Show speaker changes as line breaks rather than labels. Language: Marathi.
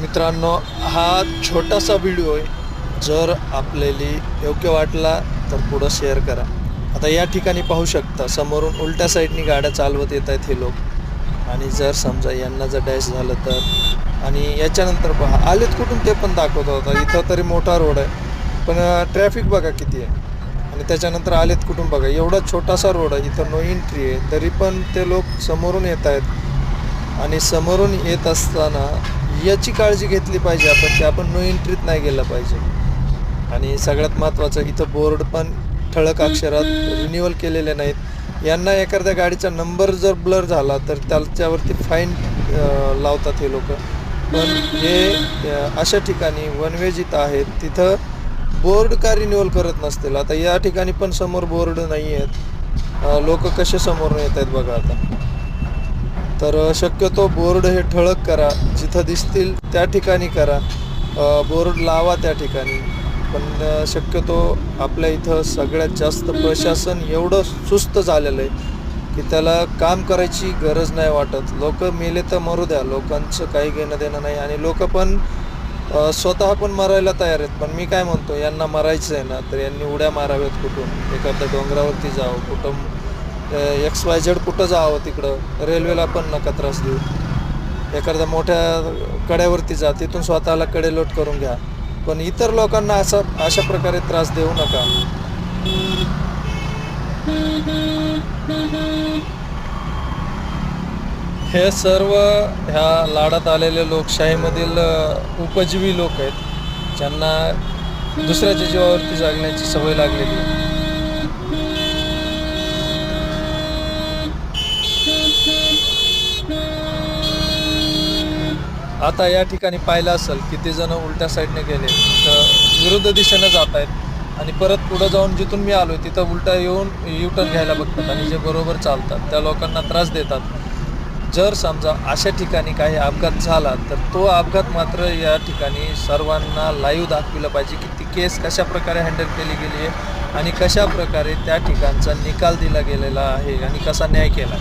मित्रांनो हा छोटासा व्हिडिओ आहे. जर आपल्याला योग्य वाटला तर पुढं शेअर करा. आता या ठिकाणी पाहू शकता समोरून उलट्या साईडनी गाड्या चालवत येत आहेत हे लोक. आणि जर समजा यांना जर डॅश झालं तर. आणि याच्यानंतर पहा आलेत कुठून ते पण दाखवत होता. इथं तरी मोठा रोड आहे. पण ट्रॅफिक बघा किती आहे. आणि त्याच्यानंतर आलेत कुठून बघा. एवढा छोटासा रोड आहे. इथं नो एंट्री आहे. तरी पण ते लोक समोरून येत आहेत. आणि समोरून येत असताना याची काळजी घेतली पाहिजे आपण की आपण नो एंट्रीत नाही गेलं पाहिजे. आणि सगळ्यात महत्त्वाचं इथं बोर्ड पण ठळक अक्षरात रिन्युअल केलेले नाहीत. यांना एखाद्या गाडीचा नंबर जर ब्लर झाला तर त्याच्यावरती फाईन लावतात हे लोक. पण हे अशा ठिकाणी वन वे जिथं आहेत तिथं बोर्ड का रिन्युअल करत नसतील? आता या ठिकाणी पण समोर बोर्ड नाही आहेत लोक कसे समोरून येत आहेत बघा आता. तर शक्यतो बोर्ड हे ठळक करा. जिथं दिसतील त्या ठिकाणी करा. बोर्ड लावा त्या ठिकाणी. पण शक्यतो आपल्या इथं सगळ्यात जास्त प्रशासन एवढं सुस्त झालेलं आहे की त्याला काम करायची गरज नाही वाटत. लोक मेले तर मरू द्या. लोकांचं काही घेणं देणं नाही. आणि लोक पण स्वतः पण मरायला तयार आहेत. पण मी काय म्हणतो यांना मरायचं आहे ना तर यांनी उड्या माराव्यात कुठून? एखाद्या डोंगरावरती जावं कुठं एक्स वाय झेड कुठं जावं तिकडं? रेल्वेला पण नका त्रास देऊ. एखाद्या मोठ्या कड्यावरती जा तिथून स्वतःला कडे लोट करून घ्या. पण इतर लोकांना असा अशा प्रकारे त्रास देऊ नका. हे सर्व ह्या लाडात आलेले लोकशाहीमधील उपजीवी लोक आहेत. ज्यांना दुसऱ्याच्या जीवावरती जगण्याची सवय लागलेली आता या ठिकाणी पाहिलं असेल किती जण उलट्या साईडने गेले. तर विरुद्ध दिशेनं जात आहेत. आणि परत पुढं जाऊन जिथून मी आलो तिथं उलटा येऊन यू टर्न घ्यायला बघतात आणि जे बरोबर चालतात त्या लोकांना त्रास देतात. जर समजा अशा ठिकाणी काही अपघात झाला तर तो अपघात मात्र या ठिकाणी सर्वांना लाईव्ह दाखविला पाहिजे की ती केस कशा प्रकारे हँडल केली गेली आहे आणि कशा प्रकारे त्या ठिकाणचा निकाल दिला गेलेला आहे आणि कसा न्याय केला